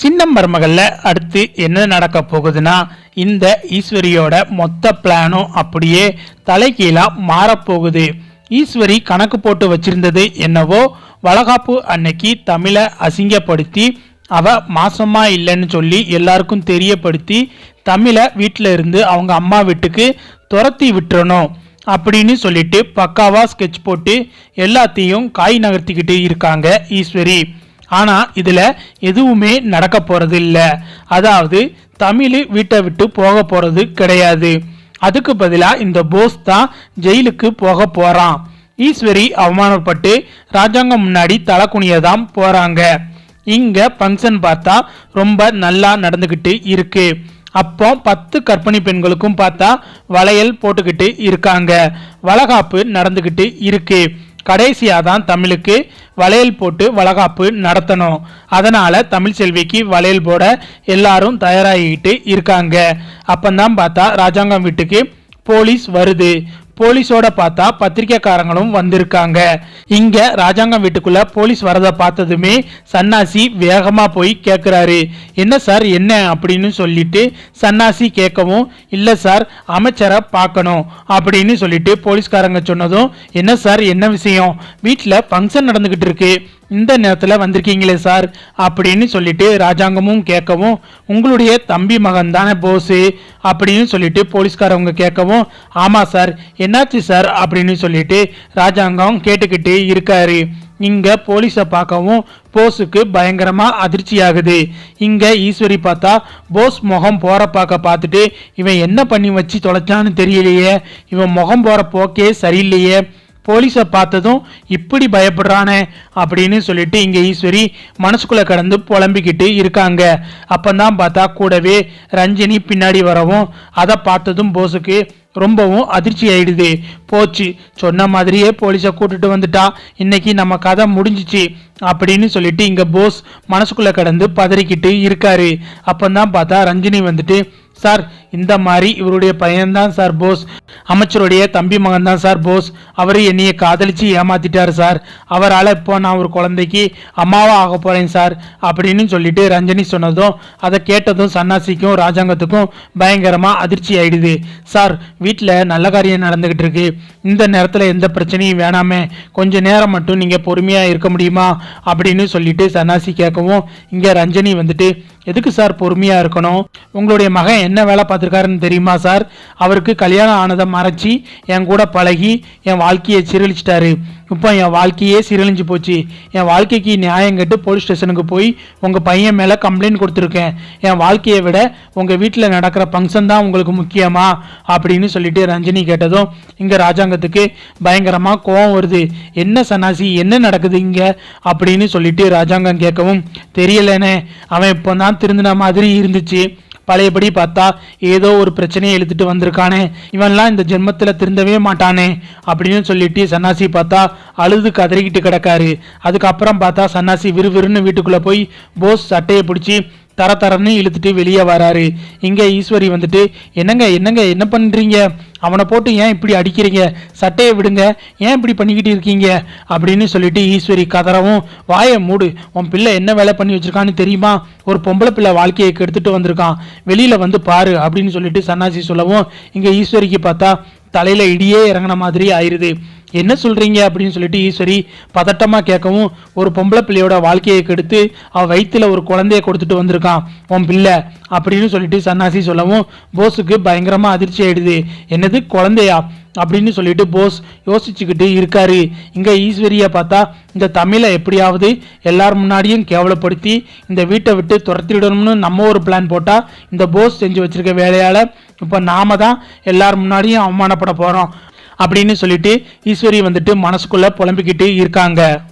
சின்ன மருமகள்ல அடுத்து என்ன நடக்க போகுதுன்னா இந்த ஈஸ்வரியோட மொத்த பிளானும் அப்படியே தலைகீழா மாறப்போகுது. ஈஸ்வரி கணக்கு போட்டு வச்சிருந்தது என்னவோ வளகாப்பு அன்னைக்கு தமிழை அசிங்கப்படுத்தி அவ மாசமா இல்லைன்னு சொல்லி எல்லாருக்கும் தெரியப்படுத்தி தமிழை வீட்டில் இருந்து அவங்க அம்மா வீட்டுக்கு துரத்தி விட்டுறணும் அப்படின்னு சொல்லிட்டு பக்காவா ஸ்கெட்ச் போட்டு எல்லாத்தையும் காய் நகர்த்திக்கிட்டு இருக்காங்க ஈஸ்வரி. ஆனால் இதில் எதுவுமே நடக்க போகிறதில்ல அதாவது தமிழ் வீட்டை விட்டு போக போகிறது கிடையாது. அதுக்கு பதிலாக இந்த போஸ் தான் ஜெயிலுக்கு போக போகிறான் ஈஸ்வரி அவமானப்பட்டு ராஜாங்கம் முன்னாடி தலை குனியதான் போகிறாங்க இங்கே ஃபங்க்ஷன் பார்த்தா ரொம்ப நல்லா நடந்துக்கிட்டு இருக்கு. அப்போ பத்து கர்ப்பிணி பெண்களுக்கும் பார்த்தா வளையல் போட்டுக்கிட்டு இருக்காங்க. வளகாப்பு நடந்துக்கிட்டு இருக்குது கடைசியாக தான் தமிழுக்கு வளையல் போட்டு வளகாப்பு நடத்தணும். அதனால தமிழ் செல்விக்கு வளையல் போட எல்லாரும் தயாராகிட்டு இருக்காங்க. அப்பந்தான் பார்த்தா ராஜாங்கம் வீட்டுக்கு போலீஸ் வருது. போலீஸோட பார்த்தா பத்திரிக்கைக்காரங்களும் வந்திருக்காங்க. இங்க ராஜாங்கம் வீட்டுக்குள்ள போலீஸ் வரத பார்த்ததுமே சன்னாசி வேகமா போய் கேக்குறாரு. என்ன சார் என்ன? அப்படின்னு சொல்லிட்டு சன்னாசி கேட்கவும் இல்ல சார் அமைச்சரை பார்க்கணும் அப்படின்னு சொல்லிட்டு போலீஸ்காரங்க சொன்னதும் என்ன சார் என்ன விஷயம்? வீட்டில் ஃபங்க்ஷன் நடந்துகிட்டு இருக்கு. இந்த நேரத்தில் வந்திருக்கீங்களே சார் அப்படின்னு சொல்லிட்டு ராஜாங்கமும் கேட்கவும் உங்களுடைய தம்பி மகன் தானே போஸு அப்படின்னு சொல்லிட்டு போலீஸ்காரவங்க கேட்கவும் ஆமாம் சார் என்னாச்சு சார் அப்படின்னு சொல்லிட்டு ராஜாங்கம் கேட்டுக்கிட்டு இருக்காரு. இங்கே போலீஸை பார்க்கவும் போஸுக்கு பயங்கரமாக அதிர்ச்சி ஆகுது இங்கே ஈஸ்வரி பார்த்தா போஸ் முகம் போகிற பார்க்க பார்த்துட்டு இவன் என்ன பண்ணி வச்சு தொலைச்சான்னு தெரியலையே. இவன் முகம் போகிற போக்கே சரியில்லையே. போலீஸை பார்த்ததும் இப்படி பயப்படுறானே அப்படின்னு சொல்லிட்டு இங்கே ஈஸ்வரி மனசுக்குள்ளே கடந்து புலம்பிக்கிட்டு இருக்காங்க. அப்பந்தான் பார்த்தா கூடவே ரஞ்சினி பின்னாடி வரவும் அதை பார்த்ததும் போஸுக்கு ரொம்பவும் அதிர்ச்சி ஆயிடுது. போச்சு சொன்ன மாதிரியே போலீஸை கூட்டிட்டு வந்துட்டா இன்னைக்கு நம்ம கதை முடிஞ்சிச்சு அப்படின்னு சொல்லிட்டு இங்கே போஸ் மனசுக்குள்ளே கடந்து பதறிக்கிட்டு இருக்காரு. அப்பந்தான் பார்த்தா ரஞ்சினி வந்துட்டு சார் இந்த மாதிரி இவருடைய பையன்தான் சார் போஸ். அமைச்சருடைய தம்பி மகன் தான் சார் போஸ். அவர் என்னைய காதலிச்சு ஏமாத்திட்டார் சார். அவரால் இப்போ நான் ஒரு குழந்தைக்கு அம்மாவா ஆக போறேன் சார் அப்படின்னு சொல்லிட்டு ரஞ்சனி சொன்னதும் அதை கேட்டதும் சன்னாசிக்கும் ராஜாங்கத்துக்கும் பயங்கரமா அதிர்ச்சி ஆயிடுது. சார் வீட்டில் நல்ல காரியம் நடந்துகிட்டு இருக்கு. இந்த நேரத்தில் எந்த பிரச்சனையும் வேணாமே. கொஞ்ச நேரம் மட்டும் நீங்கள் பொறுமையாக இருக்க முடியுமா? அப்படின்னு சொல்லிட்டு சன்னாசி கேட்கவும் இங்கே ரஞ்சனி வந்துட்டு எதுக்கு சார் பொறுமையாக இருக்கணும்? உங்களுடைய மகன் என்ன வேலை பார்த்துருக்காருன்னு தெரியுமா சார்? அவருக்கு கல்யாணம் ஆனதை மறைச்சி என் கூட பழகி என் வாழ்க்கையை சீரழிச்சிட்டாரு. இப்போ என் வாழ்க்கையே சீரழிஞ்சு போச்சு. என் வாழ்க்கைக்கு நியாயம் கேட்டு போலீஸ் ஸ்டேஷனுக்கு போய் உங்கள் பையன் மேலே கம்ப்ளைண்ட் கொடுத்துருக்கேன். என் வாழ்க்கையை விட உங்கள் வீட்டில் நடக்கிற ஃபங்க்ஷன் தான் உங்களுக்கு முக்கியமா? அப்படின்னு சொல்லிட்டு ரஞ்சினி கேட்டதும் இங்கே ராஜாங்கத்துக்கு பயங்கரமாக கோவம் வருது. என்ன சன்னாசி என்ன நடக்குது இங்கே? அப்படின்னு சொல்லிட்டு ராஜாங்கம் கேட்கவும் தெரியலனே. அவன் இப்போ தான் திருந்தின மாதிரி இருந்துச்சு. பழையபடி பார்த்தா ஏதோ ஒரு பிரச்சனையை இழுத்துட்டு வந்திருக்கானே. இவன்லாம் இந்த ஜென்மத்தில் திருந்தவே மாட்டானே அப்படின்னு சொல்லிட்டு சன்னாசி பார்த்தா அழுது கதறிக்கிட்டு கிடக்காரு. அதுக்கப்புறம் பார்த்தா சன்னாசி விறுவிறுன்னு வீட்டுக்குள்ளே போய் போஸ் சட்டையை பிடிச்சி தர தரன்னு இழுத்துட்டு வெளியே வராரு. இங்கே ஈஸ்வரி வந்துட்டு என்னங்க என்னங்க என்ன பண்ணுறீங்க அவனை போட்டு ஏன் இப்படி அடிக்கிறீங்க? சட்டையை விடுங்க. ஏன் இப்படி பண்ணிக்கிட்டு இருக்கீங்க? அப்படின்னு சொல்லிட்டு ஈஸ்வரி கதறவும் வாயை மூடு. உன் பிள்ளை என்ன வேலை பண்ணி வச்சிருக்கான்னு தெரியுமா? ஒரு பொம்பளை பிள்ளை வாழ்க்கையை கெடுத்துட்டு வந்திருக்கான். வெளியில் வந்து பாரு அப்படின்னு சொல்லிட்டு சன்னாசி சொல்லவும் இங்கே ஈஸ்வரிக்கு பார்த்தா தலையில் இடியே இறங்கின மாதிரி ஆயிடுது என்ன சொல்றீங்க அப்படின்னு சொல்லிட்டு ஈஸ்வரி பதட்டமா கேட்கவும் ஒரு பொம்பளை பிள்ளையோட வாழ்க்கையை கெடுத்து அவ வயிற்றுல ஒரு குழந்தைய கொடுத்துட்டு வந்திருக்கான் உன் பிள்ளை அப்படின்னு சொல்லிட்டு சன்னாசி சொல்லவும் போஸுக்கு பயங்கரமா அதிர்ச்சி ஆயிடுது. என்னது குழந்தையா? அப்படின்னு சொல்லிட்டு போஸ் யோசிச்சுக்கிட்டு இருக்காரு. இங்க ஈஸ்வரியை பார்த்தா இந்த தமிழை எப்படியாவது எல்லார் முன்னாடியும் கேவலப்படுத்தி இந்த வீட்டை விட்டு துரத்திடணும்னு நம்ம ஒரு பிளான் போட்டா இந்த போஸ் செஞ்சு வச்சிருக்க வேலையால இப்போ நாம தான் எல்லார் முன்னாடியும் அவமானப்பட போறோம். அப்படின்னு சொல்லிட்டு ஈஸ்வரி வந்துட்டு மனசுக்குள்ள புலம்பிக்கிட்டு இருக்காங்க.